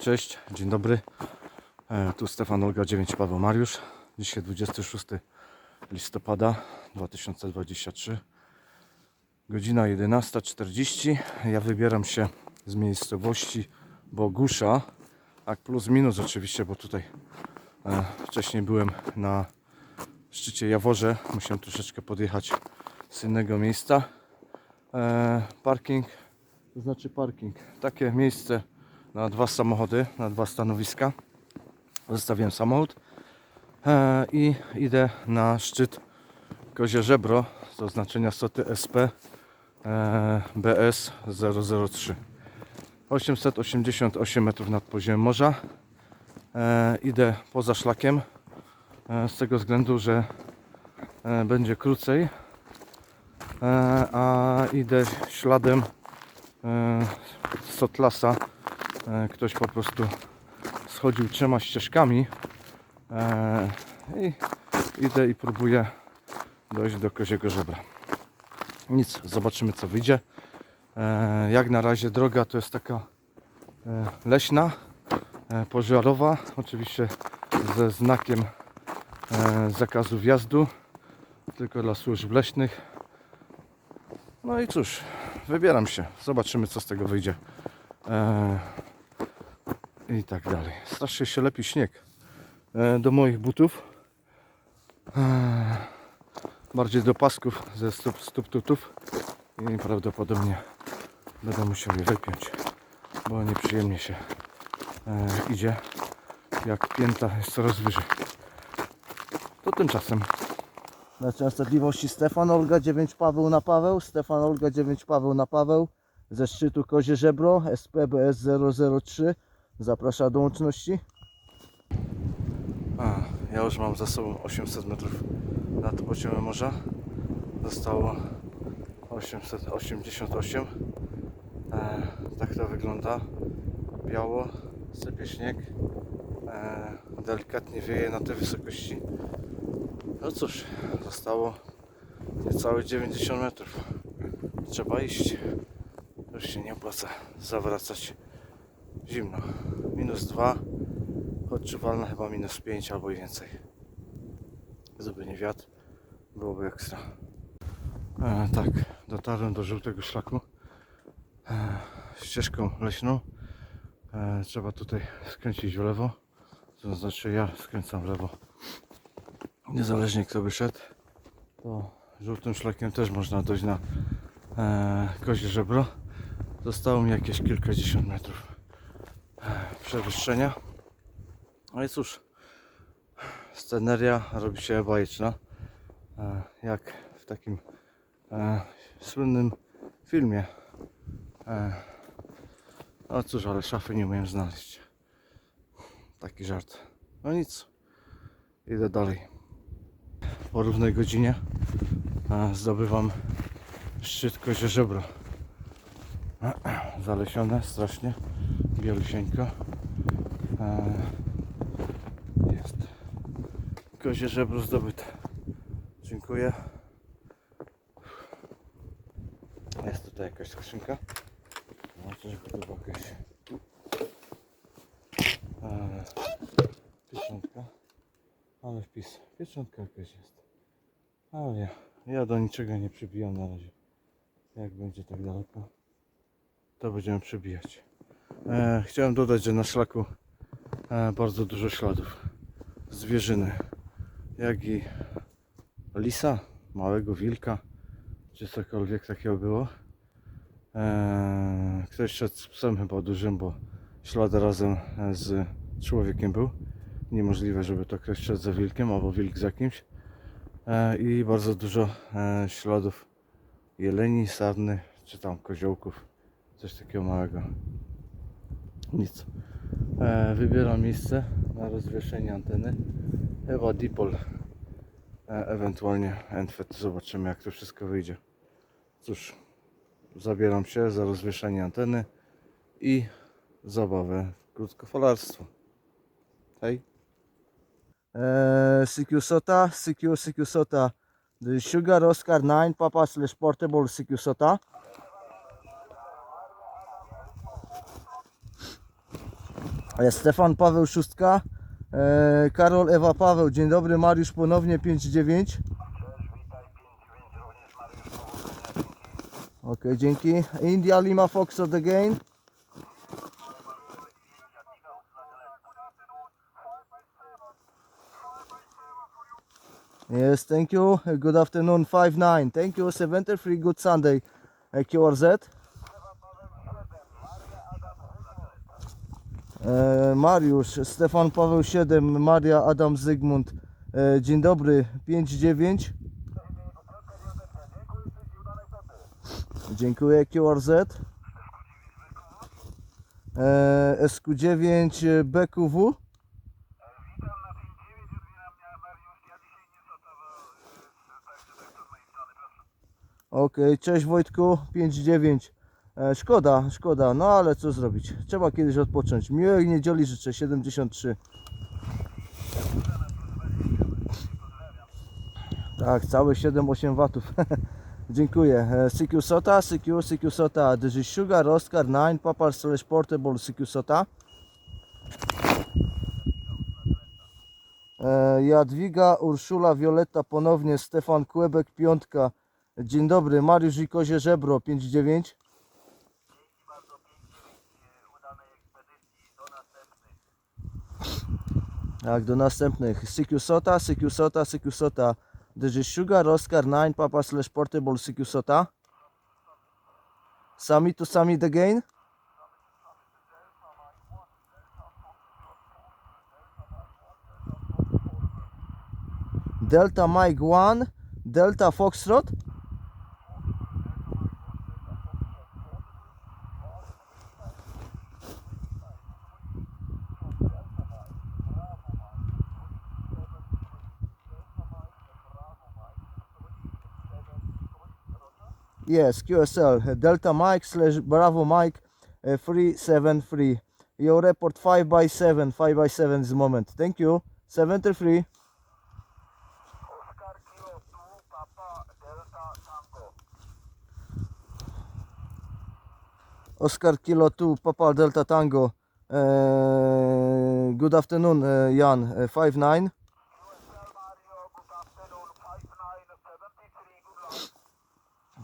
Cześć, dzień dobry. E, Tu Stefan Olga 9 Paweł Mariusz. Dzisiaj 26 listopada 2023. Godzina 11.40. Ja wybieram się z miejscowości Bogusza. Tak plus minus oczywiście, bo tutaj e, wcześniej byłem na szczycie Jaworze. Musiałem troszeczkę podjechać z innego miejsca. E, parking, to znaczy parking. Takie miejsce na dwa samochody, na dwa stanowiska. Zostawiłem samochód e, i idę na szczyt Kozie Żebro z oznaczenia Soty SP BS 003. 888 metrów nad poziomem morza. E, idę poza szlakiem e, z tego względu, że będzie krócej, a idę śladem Sotlasa ktoś po prostu schodził trzema ścieżkami e, i idę i próbuję dojść do koziego żebra. Nic, zobaczymy co wyjdzie. E, jak na razie droga to jest taka e, leśna, e, pożarowa, oczywiście ze znakiem e, zakazu wjazdu, tylko dla służb leśnych. No i cóż, wybieram się, zobaczymy co z tego wyjdzie. I tak dalej. Strasznie się lepi śnieg e, do moich butów. E, bardziej do pasków ze stóp, stóp tutów i prawdopodobnie będę musiał je wypiąć, bo nieprzyjemnie się e, idzie, jak pięta jest coraz wyżej. To tymczasem Na częstotliwości Stefan Olga 9 Paweł na Paweł, Stefan Olga 9 Paweł na Paweł ze szczytu Kozie Żebro SPBS 003 zaprasza do łączności. A, ja już mam za sobą 800 metrów nad poziomem morza. Zostało 888. E, tak to wygląda. Biało, sypie śnieg. E, delikatnie wieje na tej wysokości. No cóż, zostało niecałe 90 metrów. Trzeba iść. Już się nie opłaca zawracać. Zimno. Minus 2 odczuwalna chyba minus 5 albo i więcej. Gdyby nie wiatr, byłoby ekstra. E, tak, dotarłem do żółtego szlaku. E, ścieżką leśną. E, trzeba tutaj skręcić w lewo. To znaczy ja skręcam w lewo. Niezależnie kto by szedł, to żółtym szlakiem też można dojść na e, kozie żebro. Zostało mi jakieś kilkadziesiąt metrów przewyższenia. No i cóż, sceneria robi się bajeczna. E, Jak w takim e, słynnym filmie. E, no cóż, ale szafy nie umiem znaleźć. Taki żart. No nic. Idę dalej. Po równej godzinie e, zdobywam szczyt kozie żebro. Zalesione strasznie. Bielusieńko. Jest. Kozie żebro zdobyte. Dziękuję. Jest tutaj jakaś skrzynka. Znaczy, że chyba jakaś e, pieczątka. Ale wpis. Pieczątka jakaś jest. Ale ja, ja do niczego nie przybijam na razie. Jak będzie tak daleko, to będziemy przybijać. E, chciałem dodać, że na szlaku bardzo dużo śladów zwierzyny, jak i lisa, małego wilka, czy cokolwiek takiego było. E, ktoś szedł z psem chyba dużym, bo ślad razem z człowiekiem był. Niemożliwe, żeby to ktoś szedł za wilkiem albo wilk za kimś. E, I bardzo dużo e, śladów jeleni, sarny, czy tam koziołków, coś takiego małego. Nic. E, wybieram miejsce na rozwieszenie anteny. Chyba dipol, e, ewentualnie enfet. Zobaczymy jak to wszystko wyjdzie. Cóż, zabieram się za rozwieszenie anteny i zabawę w krótkofalarstwo. Hej. CQ SOTA, CQ CQ SOTA, the Sugar Oscar 9 Papa slash portable CQ SOTA. Stefan Paweł Szóstka. E, Karol Ewa Paweł. Dzień dobry. Mariusz ponownie 5-9. Ok, dzięki. India Lima Foxtrot again. Yes, thank you. Good afternoon, 5-9. Thank you, 73. Good Sunday. E, QRZ. Mariusz, Stefan Paweł 7, Maria Adam Zygmunt. E, Dzień dobry, 5-9. Dziękuję, QRZ. E, SQ9 e, BQW. Ok, cześć Wojtku, 5-9. E, szkoda, szkoda, no ale co zrobić? Trzeba kiedyś odpocząć. Miłej niedzieli życzę, 73. Tak, całe 7-8 watów. Dziękuję. E, CQ Sota, CQ, CQ Sota. This is Sugar Oscar 9, Papa slash Portable CQ Sota. E, Jadwiga, Urszula, Violetta ponownie, Stefan Kłebek, piątka. Dzień dobry, Mariusz i Kozie Żebro, 5-9. Tak, do następnych. CQ Sota, CQ Sota, CQ Sota. This is Sugar Oscar 9 Papa slash Portable CQ Sota. Summit to Summit again. Delta Mike 1, Delta Foxtrot. Yes, QSL, Delta Mike slash Bravo Mike uh, 373. Your report 5 by 7 5 by 7 is moment. Thank you. 73. Oscar Kilo 2 Papa Delta Tango. Oscar Kilo 2, Papa Delta Tango. Uh, good afternoon, uh, Jan. Uh, 5 9.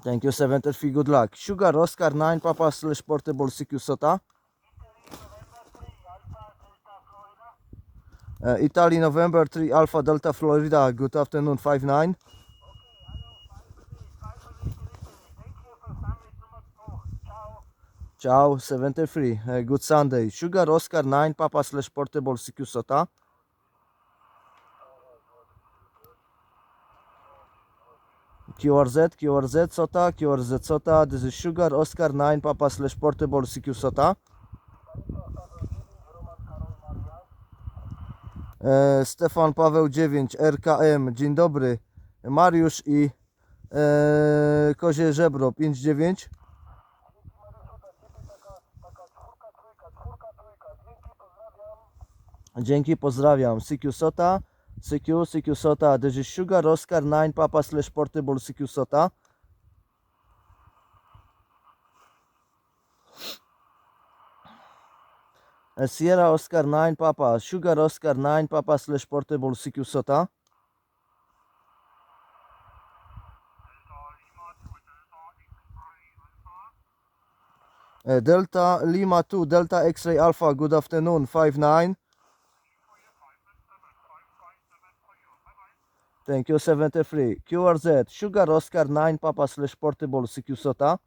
Thank you, 73. Good luck. Sugar Oscar 9, Papa slash Portable CQ Sota. Italy November 3 Alpha Delta Florida. Uh, Italy November 3 Alpha Delta Florida. Good afternoon, 5 9. Thank you for summit number 2. Ciao. Ciao, 73. Uh, good Sunday. Sugar Oscar 9, Papa slash Portable CQ Sota. QRZ, QRZ Sota, QRZ Sota. This is Sugar Oscar 9, Papa slash Portable CQ Sota. E, Stefan Paweł 9, RKM. Dzień dobry. Mariusz i e, Kozie Żebro 59. Dzięki, pozdrawiam. CQ Sota, CQ, CQ Sota. This is Sugar Oscar 9 Papa slash Portable CQ Sota. Sierra Oscar 9 Papa, Sugar Oscar 9 Papa slash Portable CQ Sota. E, Delta Lima 2, Delta X-Ray Alpha, good afternoon, 5-9. Thank you, 73. QRZ, Sugar Oscar 9 Papa slash Portable CQ Sota.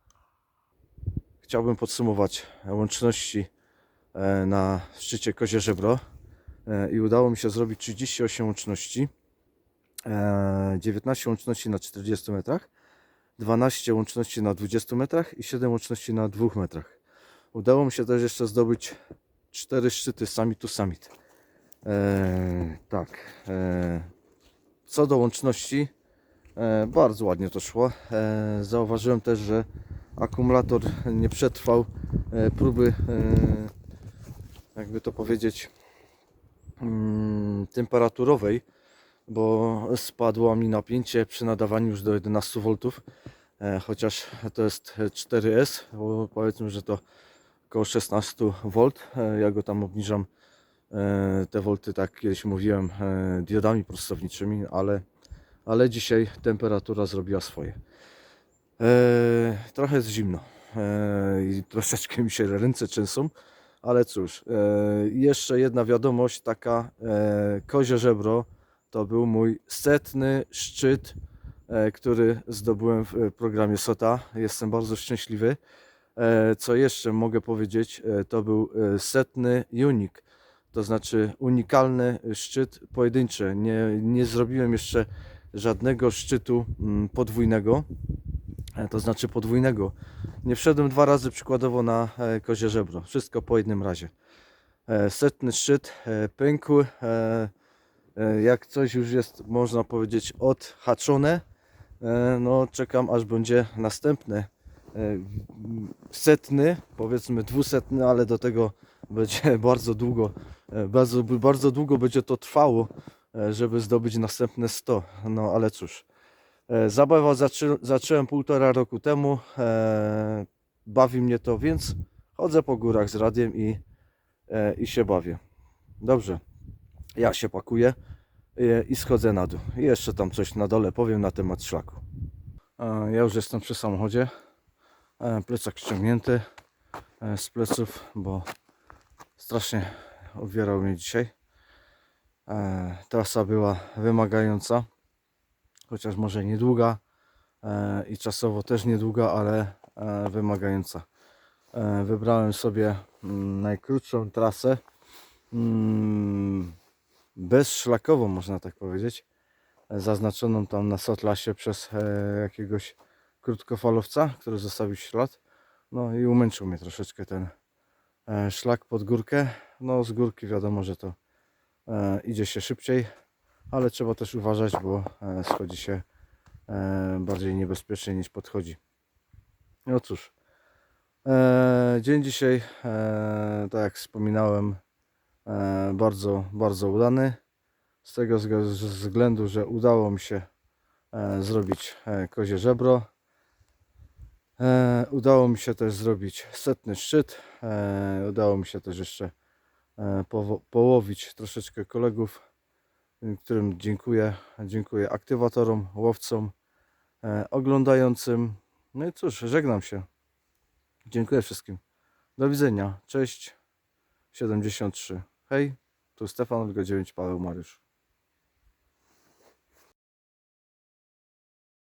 Chciałbym podsumować łączności e, na szczycie Kozie Żebro E, i udało mi się zrobić 38 łączności, e, 19 łączności na 40 metrach, 12 łączności na 20 metrach i 7 łączności na 2 metrach. Udało mi się też jeszcze zdobyć 4 szczyty summit to summit. E, tak. Co do łączności, e, bardzo ładnie to szło. E, zauważyłem też, że akumulator nie przetrwał e, próby, jakby to powiedzieć, mm, temperaturowej, bo spadło mi napięcie przy nadawaniu już do 11 V, chociaż to jest 4S, bo powiedzmy, że to około 16 V. Ja go tam obniżam te volty, tak kiedyś mówiłem, e, diodami prostowniczymi, ale, ale dzisiaj temperatura zrobiła swoje. E, trochę jest zimno e, i troszeczkę mi się ręce trzęsą, ale cóż, e, jeszcze jedna wiadomość taka, e, kozie żebro to był mój setny szczyt, e, który zdobyłem w e, programie SOTA. Jestem bardzo szczęśliwy. E, Co jeszcze mogę powiedzieć, e, to był e, setny unik, to znaczy unikalny szczyt pojedynczy. Nie, nie zrobiłem jeszcze żadnego szczytu mm, podwójnego, e, to znaczy podwójnego. Nie wszedłem dwa razy przykładowo na e, kozie żebro, wszystko po jednym razie. E, Setny szczyt pękł, jak coś już jest, można powiedzieć, odhaczone, no czekam aż będzie następny setny, powiedzmy dwusetny, ale do tego będzie bardzo długo, e, bardzo, bardzo długo będzie to trwało, e, żeby zdobyć następne 100. No ale cóż, e, zabawa zacząłem półtora roku temu, bawi mnie to, więc chodzę po górach z radiem i, i się bawię. Dobrze, ja się pakuję i schodzę na dół. I jeszcze tam coś na dole powiem na temat szlaku. Ja już jestem przy samochodzie. Plecak ściągnięty z pleców, bo strasznie obwierał mnie dzisiaj. E, Trasa była wymagająca, chociaż może niedługa e, i czasowo też niedługa, ale e, wymagająca. Wybrałem sobie mm, najkrótszą trasę, mm, bezszlakową można tak powiedzieć, zaznaczoną tam na Sotlasie przez jakiegoś krótkofalowca, który zostawił ślad. No i umęczył mnie troszeczkę ten szlak pod górkę. No z górki wiadomo, że to e, idzie się szybciej, ale trzeba też uważać, bo e, schodzi się e, bardziej niebezpiecznie niż podchodzi. No cóż, e, dzień dzisiaj, e, tak jak wspominałem, e, bardzo, bardzo udany. Z tego wzg- względu, że udało mi się e, zrobić e, kozie żebro. E, udało mi się też zrobić setny szczyt. E, udało mi się też jeszcze e, połowić troszeczkę kolegów, y, którym dziękuję. Dziękuję aktywatorom, łowcom, oglądającym. No i cóż, żegnam się. Dziękuję wszystkim. Do widzenia. Cześć. 73. Hej, tu Stefan Olga 9 Paweł Mariusz.